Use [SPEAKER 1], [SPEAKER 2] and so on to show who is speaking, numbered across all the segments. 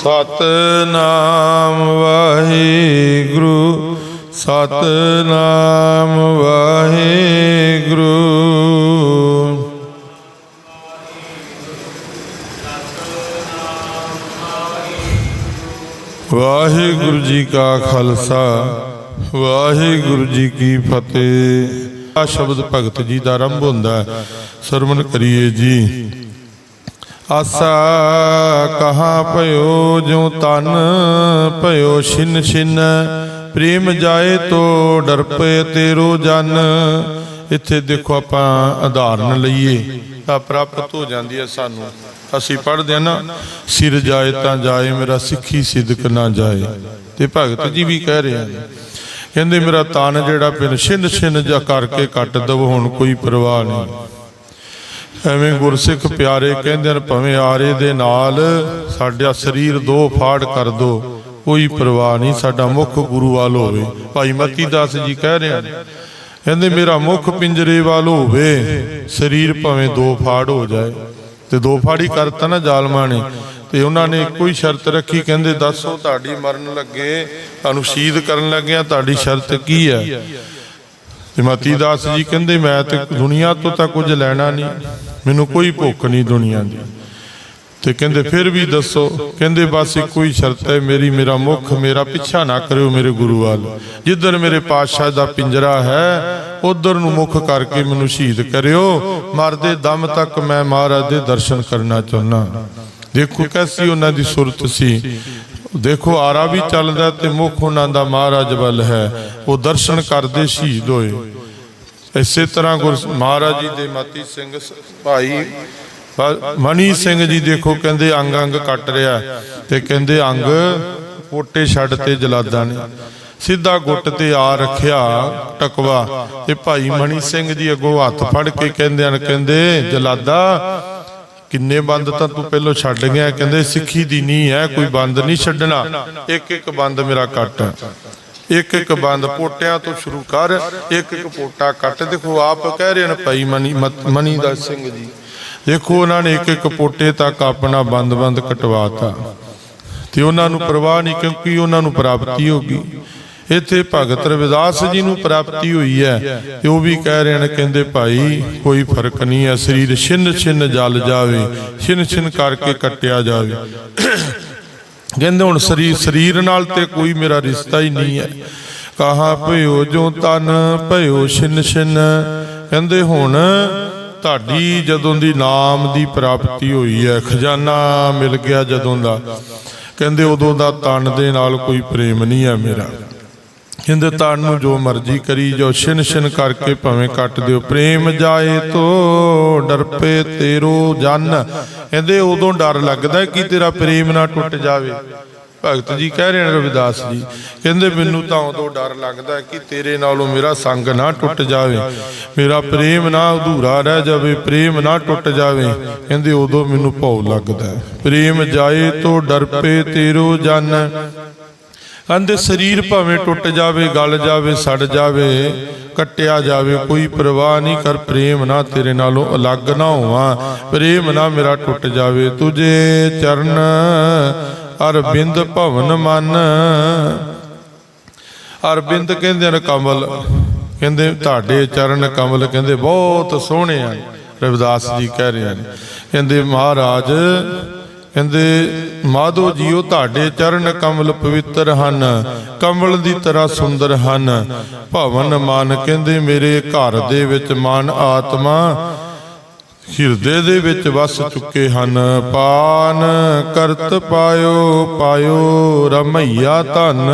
[SPEAKER 1] ਸਤਨਾਮ ਵਾਹਿਗੁਰੂ ਸਤਨਾਮ ਵਾਹਿਗੁਰੂ। ਵਾਹਿਗੁਰੂ ਜੀ ਕਾ ਖਾਲਸਾ, ਵਾਹਿਗੁਰੂ ਜੀ ਕੀ ਫਤਿਹ। ਆ ਸ਼ਬਦ ਭਗਤ ਜੀ ਦਾ ਆਰੰਭ ਹੁੰਦਾ ਹੈ। ਸਰਵਣ ਕਰੀਏ ਜੀ। ਆਸਾ ਕਹਾ ਭਇਓ, ਜਿਉ ਤਨ ਭਇਓ, ਛਿਨ ਛਿਨ। ਪ੍ਰੇਮ ਜਾਏ ਤੋ ਡਰ ਤੇਰੋ ਜਨ। ਇੱਥੇ ਦੇਖੋ ਆਪਾਂ ਉਦਾਹਰਨ ਲਈਏ। ਤਾਂ ਪ੍ਰਾਪਤ ਹੋ ਜਾਂਦੀ ਹੈ ਸਾਨੂੰ। ਅਸੀਂ ਪੜ੍ਹਦੇ ਹਾਂ ਨਾ, ਸਿਰ ਜਾਏ ਤਾਂ ਜਾਏ, ਮੇਰਾ ਸਿੱਖੀ ਸਿਦਕ ਨਾ ਜਾਏ। ਤੇ ਭਗਤ ਜੀ ਵੀ ਕਹਿ ਰਹੇ ਕਹਿੰਦੇ ਮੇਰਾ ਤਨ ਜਿਹੜਾ ਪਿੰਨ ਛਿੰਨ ਛਿੰਨ ਜਾ ਕਰਕੇ ਕੱਟ ਦਵ, ਹੁਣ ਕੋਈ ਪਰਵਾਹ ਨਹੀਂ। ਐਵੇਂ ਗੁਰਸਿੱਖ ਪਿਆਰੇ ਕਹਿੰਦੇ ਨੇ ਭਵੇਂ ਆਰੇ ਦੇ ਨਾਲ ਸਾਡਾ ਸਰੀਰ ਦੋ ਫਾੜ ਕਰ ਦੋ, ਕੋਈ ਪਰਵਾਹ ਨਹੀਂ, ਸਾਡਾ ਮੁੱਖ ਗੁਰੂ ਵਾਲ ਹੋਵੇ। ਭਾਈ ਮਤੀ ਦਾਸ ਜੀ ਕਹਿ ਰਹੇ ਕਹਿੰਦੇ ਮੇਰਾ ਮੁੱਖ ਪਿੰਜਰੇ ਵਾਲ ਹੋਵੇ, ਸਰੀਰ ਭਵੇਂ ਦੋ ਫਾੜ ਹੋ ਜਾਏ। ਤੇ ਦੋ ਫਾੜੀ ਕਰਤਾ ਨਾ ਜ਼ਾਲਮਾਂ ਨੇ, ਤੇ ਉਹਨਾਂ ਨੇ ਇੱਕੋ ਹੀ ਸ਼ਰਤ ਰੱਖੀ, ਕਹਿੰਦੇ, ਦੱਸੋ ਤੁਹਾਡੀ ਮਰਨ ਲੱਗੇ, ਤੁਹਾਨੂੰ ਸ਼ਹੀਦ ਕਰਨ ਲੱਗਿਆ ਤੁਹਾਡੀ ਸ਼ਰਤ ਕੀ ਹੈ? ਤੇ ਮਤੀ ਦਾਸ ਜੀ ਕਹਿੰਦੇ, ਮੈਂ ਤੇ ਦੁਨੀਆ ਤੋਂ ਤਾਂ ਕੁਝ ਲੈਣਾ ਨਹੀਂ। ਮੈਨੂੰ ਕੋਈ ਭੁੱਖ ਨਹੀਂ ਦੁਨੀਆ ਦੀ। ਤੇ ਕਹਿੰਦੇ, ਫਿਰ ਵੀ ਦੱਸੋ। ਕਹਿੰਦੇ, ਬਸ ਇੱਕੋ ਹੀ ਸ਼ਰਤ ਹੈ, ਮੇਰੀ, ਮੇਰਾ ਮੁਖ, ਮੇਰਾ ਪਿੱਛਾ ਨਾ ਕਰਿਓ ਮੇਰੇ ਗੁਰੂ ਵੱਲ। ਜਿੱਧਰ ਮੇਰੇ ਪਾਤਸ਼ਾਹ ਦਾ ਪਿੰਜਰਾ ਹੈ, ਉਧਰ ਨੂੰ ਮੁਖ ਕਰਕੇ ਮੈਨੂੰ ਸ਼ਹੀਦ ਕਰਿਓ। ਮਰਦੇ ਦਮ ਤੱਕ ਮੈਂ ਮਹਾਰਾਜ ਦੇ ਦਰਸ਼ਨ ਕਰਨਾ ਚਾਹੁੰਦਾ। ਦੇਖੋ ਕੈਸੀ ਉਹਨਾਂ ਦੀ ਸੁਰਤ ਸੀ। ਦੇਖੋ, ਆਰਾ ਵੀ ਚੱਲਦਾ ਤੇ ਮੁਖ ਉਹਨਾਂ ਦਾ ਮਹਾਰਾਜ ਵੱਲ ਹੈ। ਉਹ ਦਰਸ਼ਨ ਕਰਦੇ ਸ਼ਹੀਦ ਹੋਏ। ਇਸੇ ਤਰ੍ਹਾਂ ਗੁਰ ਮਹਾਰਾਜ ਜੀ ਦੇ ਮਤੀ ਸਿੰਘ ਭਾਈ ਪ- ਸਿੰਘ ਜੀ ਦੇਖੋ ਕਹਿੰਦੇ ਅੰਗ ਅੰਗ ਕੱਟ ਰਿਹਾ ਤੇ ਕਹਿੰਦੇ ਅੰਗ ਕੋਟੇ ਛੱਡ ਤੇ ਜਲਾਦਾਂ ਨੇ। ਸਿੱਧਾ ਗੁੱਟ ਤੇ ਆ ਰੱਖਿਆ ਟਕਵਾ ਤੇ ਭਾਈ ਮਣੀ ਸਿੰਘ ਜੀ ਅੱਗੋਂ ਹੱਥ ਫੜ ਕੇ ਕਹਿੰਦੇ ਹਨ, ਕਹਿੰਦੇ ਜਲਾਦਾ, ਕਿੰਨੇ ਬੰਦ ਤਾਂ ਤੂੰ ਪਹਿਲਾਂ ਛੱਡ ਗਿਆ, ਕਹਿੰਦੇ ਸਿੱਖੀ ਦੀ ਨਹੀਂ ਹੈ, ਕੋਈ ਬੰਦ ਨਹੀਂ ਛੱਡਣਾ। ਇੱਕ ਇੱਕ ਬੰਦ ਮੇਰਾ ਕੱਟ। ਇੱਕ ਇੱਕ ਬੰਦ ਪੋਟਿਆਂ ਤੋਂ ਸ਼ੁਰੂ ਕਰ, ਇੱਕ ਇੱਕ ਪੋਟਾ ਕੱਟ। ਦੇਖੋ, ਆਪ ਕਹਿ ਰਹੇ ਨੇ ਭਾਈ ਮਨੀ ਮਨੀ ਦਾ ਸਿੰਘ ਜੀ। ਦੇਖੋ, ਉਹਨਾਂ ਨੇ ਇੱਕ ਇੱਕ ਪੋਟੇ ਤੱਕ ਆਪਣਾ ਬੰਦ-ਬੰਦ ਕਟਵਾਤਾ। ਤੇ ਉਹਨਾਂ ਨੂੰ ਪਰਵਾਹ ਨਹੀਂ, ਕਿਉਂਕਿ ਉਹਨਾਂ ਨੂੰ ਪ੍ਰਾਪਤੀ ਹੋ ਗਈ। ਇੱਥੇ ਭਗਤ ਰਵਿਦਾਸ ਜੀ ਨੂੰ ਪ੍ਰਾਪਤੀ ਹੋਈ ਹੈ। ਤੇ ਉਹ ਵੀ ਕਹਿ ਰਹੇ ਨੇ, ਕਹਿੰਦੇ ਭਾਈ, ਕੋਈ ਫ਼ਰਕ ਨਹੀਂ ਹੈ, ਸਰੀਰ ਛਿੰਨ ਛਿੰਨ ਜਲ ਜਾਵੇ, ਛਿੰਨ ਛਿੰਨ ਕਰਕੇ ਕੱਟਿਆ ਜਾਵੇ। ਕਹਿੰਦੇ ਹੁਣ ਸਰੀਰ ਸਰੀਰ ਨਾਲ ਤੇ ਕੋਈ ਮੇਰਾ ਰਿਸ਼ਤਾ ਹੀ ਨਹੀਂ ਹੈ। ਕਹਾ ਭਇਓ ਜੋ ਤਨ, ਭਇਓ ਛਿਨ ਛਿਨ। ਕਹਿੰਦੇ ਹੁਣ ਤੁਹਾਡੀ ਜਦੋਂ ਦੀ ਨਾਮ ਦੀ ਪ੍ਰਾਪਤੀ ਹੋਈ ਹੈ, ਖਜ਼ਾਨਾ ਮਿਲ ਗਿਆ ਜਦੋਂ ਦਾ। ਕਹਿੰਦੇ ਉਦੋਂ ਦਾ ਤਨ ਦੇ ਨਾਲ ਕੋਈ ਪ੍ਰੇਮ ਨਹੀਂ ਹੈ ਮੇਰਾ। ਕਹਿੰਦੇ ਤਨ ਨੂੰ ਜੋ ਮਰਜ਼ੀ ਕਰੀ ਜੋ ਛਿਨ ਛਿਨ ਕਰਕੇ ਭਾਵੇਂ ਕੱਟ ਦਿਓ। ਪ੍ਰੇਮ ਜਾਏ ਤੋ ਡਰਪੇ ਤੇਰੋ ਜਨ। ਕਹਿੰਦੇ ਉਦੋਂ ਡਰ ਲੱਗਦਾ ਕਿ ਤੇਰਾ ਪ੍ਰੇਮ ਨਾ ਟੁੱਟ ਜਾਵੇ। ਭਗਤ ਜੀ ਕਹਿ ਰਹੇ ਨੇ ਰਵਿਦਾਸ ਜੀ, ਕਹਿੰਦੇ ਮੈਨੂੰ ਤਾਂ ਉਦੋਂ ਡਰ ਲੱਗਦਾ ਕਿ ਤੇਰੇ ਨਾਲੋਂ ਮੇਰਾ ਸੰਗ ਨਾ ਟੁੱਟ ਜਾਵੇ। ਮੇਰਾ ਪ੍ਰੇਮ ਨਾ ਅਧੂਰਾ ਰਹਿ ਜਾਵੇ, ਪ੍ਰੇਮ ਨਾ ਟੁੱਟ ਜਾਵੇ। ਕਹਿੰਦੇ ਉਦੋਂ ਮੈਨੂੰ ਭੌ ਲੱਗਦਾ ਪ੍ਰੇਮ ਜਾਏ ਤੋ ਡਰਪੇ ਤੇਰੋ ਜਨ। ਕਹਿੰਦੇ ਸਰੀਰ ਭਾਵੇਂ ਟੁੱਟ ਜਾਵੇ ਗਲ ਜਾਵੇ ਸੜ ਜਾਵੇ ਕੱਟਿਆ ਜਾਵੇ ਕੋਈ ਪਰਵਾਹ ਨਹੀਂ ਕਰ ਪ੍ਰੇਮ ਨਾ ਤੇਰੇ ਨਾਲੋਂ ਅਲੱਗ ਨਾ ਹੋਵਾਂ ਪ੍ਰੇਮ ਨਾ ਮੇਰਾ ਟੁੱਟ ਜਾਵੇ ਤੁਝੇ ਚਰਨ ਅਰਬਿੰਦ ਭਵਨ ਮਨ। ਅਰਬਿੰਦ ਕਹਿੰਦੇ ਨੇ ਕਮਲ ਕਹਿੰਦੇ ਤੁਹਾਡੇ ਚਰਨ ਕਮਲ ਕਹਿੰਦੇ ਬਹੁਤ ਸੋਹਣੇ ਆ। ਰਵਿਦਾਸ ਜੀ ਕਹਿ ਰਹੇ ਨੇ ਕਹਿੰਦੇ ਮਹਾਰਾਜ ਕਹਿੰਦੇ, ਮਾਧੋ ਜੀਓ, ਤੁਹਾਡੇ ਚਰਨ ਕਮਲ ਪਵਿੱਤਰ ਹਨ, ਕਮਲ ਦੀ ਤਰ੍ਹਾਂ ਸੁੰਦਰ ਹਨ। ਭਵਨ ਮਾਨ ਕਹਿੰਦੇ, ਮੇਰੇ ਘਰ ਦੇ ਵਿੱਚ ਮਨ ਆਤਮਾ ਹਿਰਦੇ ਦੇ ਵਿੱਚ ਵਸ ਚੁੱਕੇ ਹਨ। ਪਾਨ ਕਰਤ ਪਾਇਓ ਪਾਇਓ ਰਮਈਆ ਧਨ।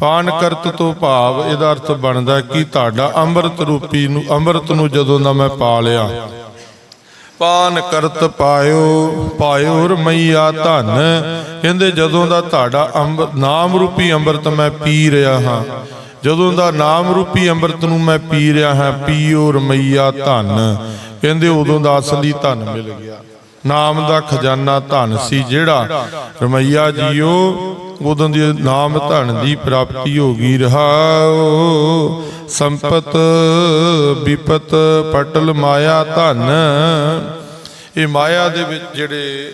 [SPEAKER 1] ਪਾਨ ਕਰਤ ਤੋਂ ਭਾਵ ਇਹਦਾ ਅਰਥ ਬਣਦਾ ਕਿ ਤੁਹਾਡਾ ਅੰਮ੍ਰਿਤ ਰੂਪੀ ਨੂੰ, ਅੰਮ੍ਰਿਤ ਨੂੰ ਜਦੋਂ ਦਾ ਮੈਂ ਪਾ ਲਿਆ ਪਾਨ ਕਰਤ ਪਾਇਓ ਪਾਇਓ ਰਮਈਆ ਧਨ। ਕਹਿੰਦੇ, ਜਦੋਂ ਦਾ ਤੁਹਾਡਾ ਅੰਬ, ਨਾਮ ਰੂਪੀ ਅੰਮ੍ਰਿਤ ਮੈਂ ਪੀ ਰਿਹਾ ਹਾਂ, ਜਦੋਂ ਦਾ ਨਾਮ ਰੂਪੀ ਅੰਮ੍ਰਿਤ ਨੂੰ ਮੈਂ ਪੀ ਰਿਹਾ ਹਾਂ, ਪੀਓ ਰਮਈਆ ਧਨ। ਕਹਿੰਦੇ, ਉਦੋਂ ਦਾ ਅਸਲੀ ਧਨ ਮਿਲ ਗਿਆ। ਨਾਮ ਦਾ ਖਜ਼ਾਨਾ ਧਨ ਸੀ ਜਿਹੜਾ। ਰਮਈਆ ਜੀਓ ਉਦੋਂ ਦੀ ਨਾਮ ਧਨ ਦੀ ਪ੍ਰਾਪਤੀ ਹੋ ਰਹਾਓ ਸੰਪਤ, ਵਿਪਤ, ਪਟਲ, ਮਾਇਆ, ਧਨ। ਇਹ ਮਾਇਆ ਦੇ ਵਿੱਚ ਜਿਹੜੇ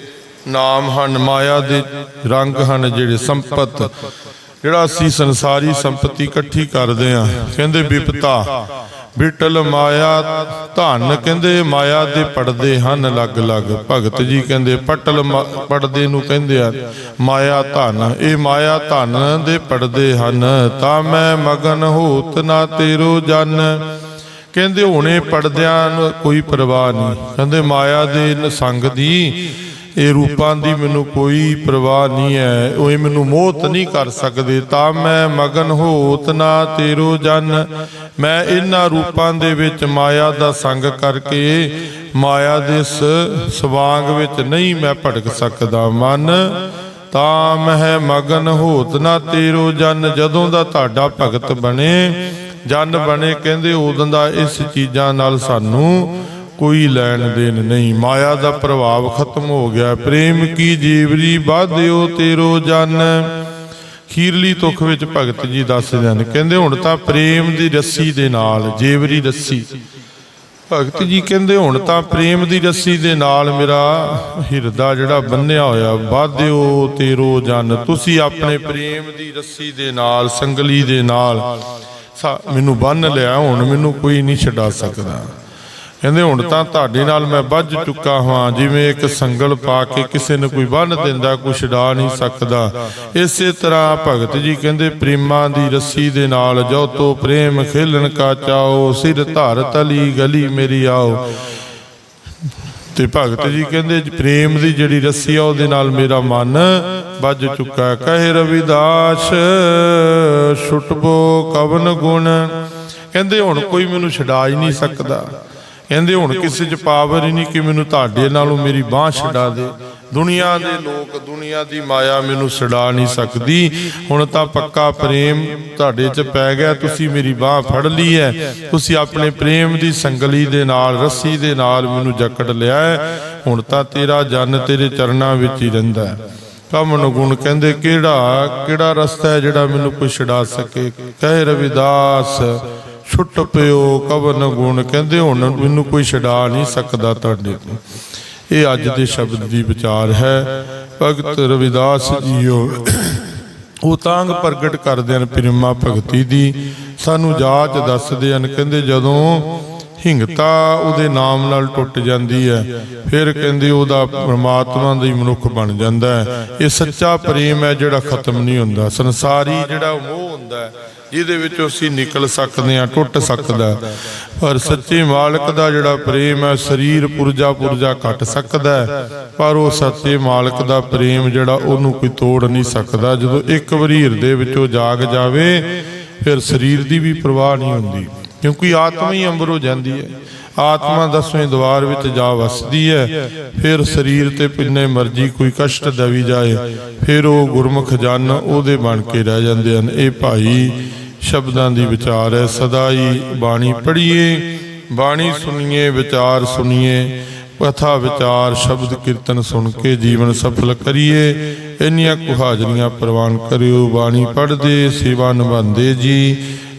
[SPEAKER 1] ਨਾਮ ਹਨ, ਮਾਇਆ ਦੇ ਰੰਗ ਹਨ, ਜਿਹੜੇ ਸੰਪਤ, ਜਿਹੜਾ ਅਸੀਂ ਸੰਸਾਰੀ ਸੰਪਤੀ ਇਕੱਠੀ ਕਰਦੇ ਆ ਕਹਿੰਦੇ ਵਿਪਤਾ। ਬਿਟਲ ਮਾਇਆ, ਧਨ ਕਹਿੰਦੇ ਮਾਇਆ ਦੇ ਪੜਦੇ ਹਨ ਅਲੱਗ-ਅਲੱਗ ਭਗਤ ਜੀ ਕਹਿੰਦੇ ਪਟਲ ਮ- ਪੜਦੇ ਨੂੰ ਕਹਿੰਦੇ ਆ, ਮਾਇਆ ਧਨ। ਇਹ ਮਾਇਆ ਧਨ ਦੇ ਪੜਦੇ ਹਨ। ਤਾਂ ਮੈਂ ਮਗਨ ਹੋਤ ਨਾ ਤੇਰੋ ਜਨ। ਕਹਿੰਦੇ ਹੁਣੇ ਪੜਦਿਆਂ ਨੂੰ ਕੋਈ ਪਰਵਾਹ ਨਹੀਂ। ਕਹਿੰਦੇ ਮਾਇਆ ਦੇ ਸੰਗ ਦੀ ਇਹ ਰੂਪਾਂ ਦੀ ਮੈਨੂੰ ਕੋਈ ਪਰਵਾਹ ਨਹੀਂ ਹੈ। ਉਹ ਮੈਨੂੰ ਮੋਹਤ ਨਹੀਂ ਕਰ ਸਕਦੇ। ਤਾਂ ਮੈਂ ਮਗਨ ਹੋਤ ਨਾ ਤੇਰੋ ਜਨ। ਮੈਂ ਇਹਨਾਂ ਰੂਪਾਂ ਦੇ ਵਿੱਚ ਮਾਇਆ ਦਾ ਸੰਗ ਕਰਕੇ ਮਾਇਆ ਦੇ ਸਵਾਂਗ ਵਿੱਚ ਨਹੀਂ ਮੈਂ ਭਟਕ ਸਕਦਾ। ਮਨ, ਤਾਂ ਮਹਿ ਮਗਨ ਹੋਤ ਨਾ ਤੇਰੋ ਜਨ। ਜਦੋਂ ਦਾ ਤੁਹਾਡਾ ਭਗਤ ਬਣੇ, ਜਨ ਬਣੇ, ਕਹਿੰਦੇ ਉਦੋਂ ਦਾ ਇਸ ਚੀਜ਼ਾਂ ਨਾਲ ਸਾਨੂੰ ਕੋਈ ਲੈਣ ਦੇਣ ਨਹੀਂ। ਮਾਇਆ ਦਾ ਪ੍ਰਭਾਵ ਖਤਮ ਹੋ ਗਿਆ। ਪ੍ਰੇਮ ਕੀ ਜੀਵਰੀ ਬਾਧਿਓ ਤੇਰੋ ਜਨ। ਖੀਰਲੀ ਤੁਖ ਵਿੱਚ ਭਗਤ ਜੀ ਦੱਸਦੇ ਹਨ। ਕਹਿੰਦੇ ਹੁਣ ਤਾਂ ਪ੍ਰੇਮ ਦੀ ਰੱਸੀ ਦੇ ਨਾਲ, ਜੀਵਰੀ ਰੱਸੀ। ਭਗਤ ਜੀ ਕਹਿੰਦੇ ਹੁਣ ਤਾਂ ਪ੍ਰੇਮ ਦੀ ਰੱਸੀ ਦੇ ਨਾਲ ਮੇਰਾ ਹਿਰਦਾ ਜਿਹੜਾ ਬੰਨਿਆ ਹੋਇਆ ਬਾਧਿਓ ਤੇਰੋ ਜਨ। ਤੁਸੀਂ ਆਪਣੇ ਪ੍ਰੇਮ ਦੀ ਰੱਸੀ ਦੇ ਨਾਲ, ਸੰਗਲੀ ਦੇ ਨਾਲ ਸਾ- ਮੈਨੂੰ ਬੰਨ ਲਿਆ, ਹੁਣ ਮੈਨੂੰ ਕੋਈ ਨਹੀਂ ਛਡਾ ਸਕਦਾ। ਕਹਿੰਦੇ ਹੁਣ ਤਾਂ ਤੁਹਾਡੇ ਨਾਲ ਮੈਂ ਵੱਜ ਚੁੱਕਾ ਹਾਂ, ਜਿਵੇਂ ਇੱਕ ਸੰਗਲ ਪਾ ਕੇ ਕਿਸੇ ਨੂੰ ਕੋਈ ਬੰਨ ਦਿੰਦਾ, ਕੋਈ ਛਡਾ ਨਹੀਂ ਸਕਦਾ। ਇਸੇ ਤਰ੍ਹਾਂ ਭਗਤ ਜੀ ਕਹਿੰਦੇ, ਪ੍ਰੇਮਾਂ ਦੀ ਰੱਸੀ ਦੇ ਨਾਲ ਜੋ ਤੋ ਪ੍ਰੇਮ ਖੇਲਣ ਕਾ ਚਾਓ, ਸਿਰ ਧਾਰ ਤਲੀ ਗਲੀ ਮੇਰੀ ਆਓ। ਤੇ ਭਗਤ ਜੀ ਕਹਿੰਦੇ, ਪ੍ਰੇਮ ਦੀ ਜਿਹੜੀ ਰੱਸੀ ਆ, ਉਹਦੇ ਨਾਲ ਮੇਰਾ ਮਨ ਵੱਜ ਚੁੱਕਾ ਕਹੇ ਰਵਿਦਾਸ, ਛੁੱਟਬੋ ਕਵਨ ਗੁਣ। ਕਹਿੰਦੇ ਹੁਣ ਕੋਈ ਮੈਨੂੰ ਛਡਾ ਹੀ ਨਹੀਂ ਸਕਦਾ। ਕਹਿੰਦੇ ਹੁਣ ਕਿਸੇ 'ਚ ਪਾਵਰ ਹੀ ਨਹੀਂ ਕਿ ਮੈਨੂੰ ਤੁਹਾਡੇ ਨਾਲੋਂ ਮੇਰੀ ਬਾਹ ਛਡਾ ਦੇ। ਦੁਨੀਆ ਦੇ ਲੋਕ ਦੁਨੀਆ ਦੀ ਮਾਇਆ ਮੈਨੂੰ ਛਡਾ ਨਹੀਂ ਸਕਦੀ। ਹੁਣ ਤਾਂ ਪੱਕਾ ਪ੍ਰੇਮ ਤੁਹਾਡੇ 'ਚ ਪੈ ਗਿਆ ਤੁਸੀਂ ਮੇਰੀ ਬਾਹ ਫੜ ਲਈ ਹੈ। ਤੁਸੀਂ ਆਪਣੇ ਪ੍ਰੇਮ ਦੀ ਸੰਗਲੀ ਦੇ ਨਾਲ ਰੱਸੀ ਦੇ ਨਾਲ ਮੈਨੂੰ ਜਕੜ ਲਿਆ ਹੈ। ਹੁਣ ਤਾਂ ਤੇਰਾ ਜਨ ਤੇਰੇ ਚਰਨਾਂ ਵਿੱਚ ਹੀ ਰਹਿੰਦਾ ਹੈ। ਕਮਨ ਗੁਣ ਕਹਿੰਦੇ ਕਿਹੜਾ ਕਿਹੜਾ ਰਸਤਾ ਹੈ ਜਿਹੜਾ ਮੈਨੂੰ ਕੋਈ ਛਡਾ ਸਕੇ? ਕਹੇ ਰਵਿਦਾਸ ਛੁੱਟ ਪਿਓ, ਕਵਨ ਗੁਣ। ਕਹਿੰਦੇ ਹੁਣ ਮੈਨੂੰ ਕੋਈ ਛਡਾ ਨਹੀਂ ਸਕਦਾ ਤੁਹਾਡੇ ਤੋਂ। ਇਹ ਅੱਜ ਦੇ ਸ਼ਬਦ ਦੀ ਵਿਚਾਰ ਹੈ। ਭਗਤ ਰਵਿਦਾਸ ਜੀਓ, ਉਹ ਤਾਂਗ ਪ੍ਰਗਟ ਕਰਦੇ ਹਨ ਪ੍ਰੇਮਾ ਭਗਤੀ ਦੀ। ਸਾਨੂੰ ਜਾਚ ਦੱਸਦੇ ਹਨ, ਕਹਿੰਦੇ ਜਦੋਂ ਹਿੰਗਤਾ ਉਹਦੇ ਨਾਮ ਨਾਲ ਟੁੱਟ ਜਾਂਦੀ ਹੈ। ਫਿਰ ਕਹਿੰਦੇ ਉਹਦਾ ਪਰਮਾਤਮਾ ਦਾ ਹੀ ਮਨੁੱਖ ਬਣ ਜਾਂਦਾ ਹੈ। ਇਹ ਸੱਚਾ ਪ੍ਰੇਮ ਹੈ ਜਿਹੜਾ ਖਤਮ ਨਹੀਂ ਹੁੰਦਾ। ਸੰਸਾਰੀ ਜਿਹੜਾ ਮੋਹ ਹੁੰਦਾ ਹੈ, ਜਿਹਦੇ ਵਿੱਚੋਂ ਅਸੀਂ ਨਿਕਲ ਸਕਦੇ ਹਾਂ, ਟੁੱਟ ਸਕਦਾ ਪਰ ਸੱਚੇ ਮਾਲਕ ਦਾ ਜਿਹੜਾ ਪ੍ਰੇਮ ਹੈ, ਸਰੀਰ ਪੁਰਜਾ ਪੁਰਜਾ ਘਟ ਸਕਦਾ ਪਰ ਉਹ ਸੱਚੇ ਮਾਲਕ ਦਾ ਪ੍ਰੇਮ ਜਿਹੜਾ ਉਹਨੂੰ ਕੋਈ ਤੋੜ ਨਹੀਂ ਸਕਦਾ। ਜਦੋਂ ਇੱਕ ਵਾਰੀ ਹਿਰਦੇ ਵਿੱਚੋਂ ਜਾਗ ਜਾਵੇ, ਫਿਰ ਸਰੀਰ ਦੀ ਵੀ ਪਰਵਾਹ ਨਹੀਂ ਹੁੰਦੀ। ਕਿਉਂਕਿ ਆਤਮਾ ਹੀ ਅੰਬਰ ਹੋ ਜਾਂਦੀ ਹੈ। ਆਤਮਾ ਦਸਵੇਂ ਦਵਾਰ ਵਿੱਚ ਜਾ ਵਸਦੀ ਹੈ। ਫਿਰ ਸਰੀਰ ਤੇ ਪਿੰਨੇ ਮਰਜ਼ੀ ਕੋਈ ਕਸ਼ਟ ਦਵੀ ਜਾਏ, ਫਿਰ ਉਹ ਗੁਰਮੁਖ ਜਨ ਉਹਦੇ ਬਣ ਕੇ ਰਹਿ ਜਾਂਦੇ ਹਨ। ਇਹ ਭਾਈ ਸ਼ਬਦਾਂ ਦੀ ਵਿਚਾਰ ਹੈ। ਸਦਾ ਹੀ ਬਾਣੀ ਪੜ੍ਹੀਏ, ਬਾਣੀ ਸੁਣੀਏ, ਵਿਚਾਰ ਸੁਣੀਏ, ਕਥਾ, ਵਿਚਾਰ, ਸ਼ਬਦ, ਕੀਰਤਨ ਸੁਣ ਕੇ ਜੀਵਨ ਸਫਲ ਕਰੀਏ। ਇੰਨੀਆਂ ਕੁਹਾਜਰੀਆਂ ਪ੍ਰਵਾਨ ਕਰਿਓ। ਬਾਣੀ ਪੜ੍ਹਦੇ, ਸੇਵਾ ਨਿਭਾਉਂਦੇ ਜੀ।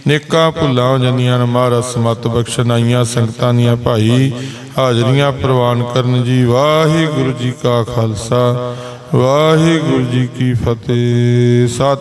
[SPEAKER 1] ਨੇਕਾਂ ਭੁੱਲਾਂ ਹੋ ਜਾਂਦੀਆਂ ਨੇ ਮਹਾਰਾਜ, ਸਮਤ ਬਖਸ਼ਨਾਈਆਂ ਸੰਗਤਾਂ ਦੀਆਂ ਭਾਈ। ਹਾਜ਼ਰੀਆਂ ਪ੍ਰਵਾਨ ਕਰਨ ਜੀ, ਵਾਹਿਗੁਰੂ ਜੀ ਕਾ ਖਾਲਸਾ, ਵਾਹਿਗੁਰੂ ਜੀ ਕੀ ਫਤਿਹ। ਸਤਿ